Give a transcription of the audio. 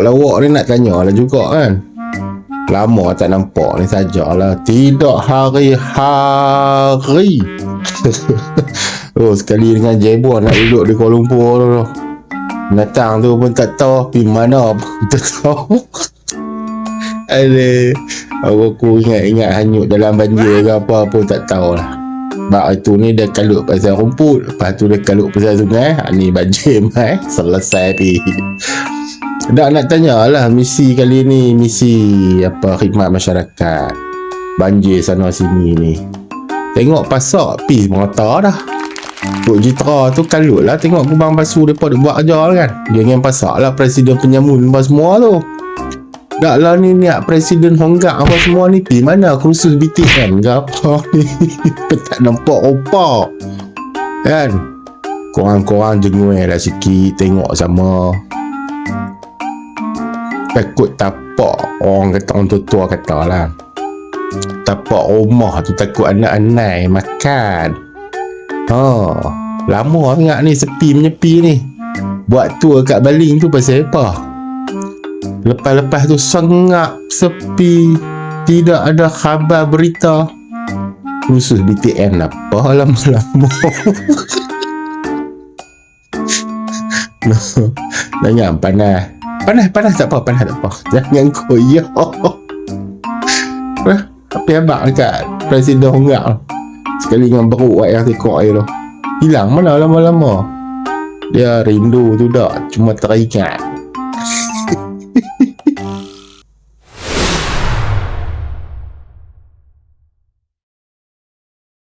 lawak-lawak ni nak tanya lah juga kan. Lama tak nampak ni sajalah Tidak hari-hari. Oh sekali dengan Jebon nak duduk di Kuala Lumpur tu. Datang tu pun tak tahu Pergi mana pun tak tahu. Aduh Aku ingat-ingat hanyut dalam banjir ke apa pun tak tahu lah Sebab itu ni dia kalut pasal rumput. Lepas tu dia kalut pasal sungai. Ha, Ni banjir mai. Selesai pi Dah nak tanya lah misi kali ni Misi apa khidmat masyarakat. Banjir sana sini ni. Tengok pasak pi merata dah. Kuk Jitra tu kalut lah Tengok kubang pasu Mereka dia buat kerja kan. Jangan pasak lah Presiden penyamun Apa semua tu. Tak lah ni niat Presiden Honggak Apa semua ni Pi mana kursus BTN ke apa ni? Tak nampak rupa Kan? Korang-korang jengui lah sikit Tengok sama Takut tapak Orang kata Orang tua kata lah Tapak rumah tu Takut anak-anak Makan Ha, lama ingat ni sepi menyepi ni. Buat tour kat Baling tu pasal apa? Lepas-lepas tu sengap sepi, tidak ada khabar berita. Khusus BTN apa lama-lama. no, jangan panas. Panas, panas tak apa, panas tak apa. Jangan koyak. Dekat Presiden Honggak tu? Sekali dengan beruk yang tekok air tu Hilang mana lama-lama Dia rindu tu dah Cuma teringat